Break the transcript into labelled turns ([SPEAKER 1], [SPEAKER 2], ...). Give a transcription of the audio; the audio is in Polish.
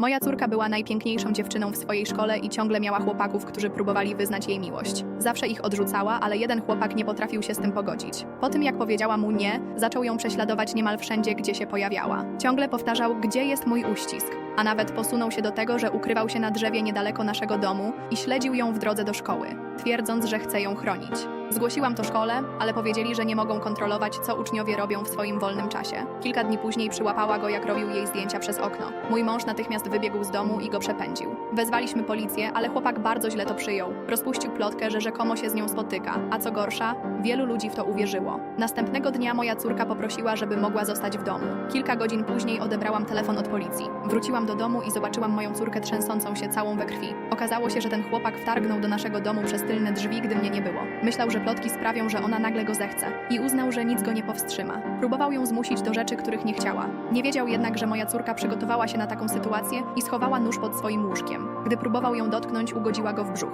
[SPEAKER 1] Moja córka była najpiękniejszą dziewczyną w swojej szkole i ciągle miała chłopaków, którzy próbowali wyznać jej miłość. Zawsze ich odrzucała, ale jeden chłopak nie potrafił się z tym pogodzić. Po tym, jak powiedziała mu nie, zaczął ją prześladować niemal wszędzie, gdzie się pojawiała. Ciągle powtarzał, gdzie jest mój uścisk, a nawet posunął się do tego, że ukrywał się na drzewie niedaleko naszego domu i śledził ją w drodze do szkoły, twierdząc, że chce ją chronić. Zgłosiłam to szkole, ale powiedzieli, że nie mogą kontrolować, co uczniowie robią w swoim wolnym czasie. Kilka dni później przyłapała go, jak robił jej zdjęcia przez okno. Mój mąż natychmiast wybiegł z domu i go przepędził. Wezwaliśmy policję, ale chłopak bardzo źle to przyjął. Rozpuścił plotkę, że rzekomo się z nią spotyka, a co gorsza, wielu ludzi w to uwierzyło. Następnego dnia moja córka poprosiła, żeby mogła zostać w domu. Kilka godzin później odebrałam telefon od policji. Wróciłam do domu i zobaczyłam moją córkę trzęsącą się całą we krwi. Okazało się, że ten chłopak wtargnął do naszego domu przez tylne drzwi, gdy mnie nie było. Myślał, że plotki sprawią, że ona nagle go zechce i uznał, że nic go nie powstrzyma. Próbował ją zmusić do rzeczy, których nie chciała. Nie wiedział jednak, że moja córka przygotowała się na taką sytuację i schowała nóż pod swoim łóżkiem. Gdy próbował ją dotknąć, ugodziła go w brzuch.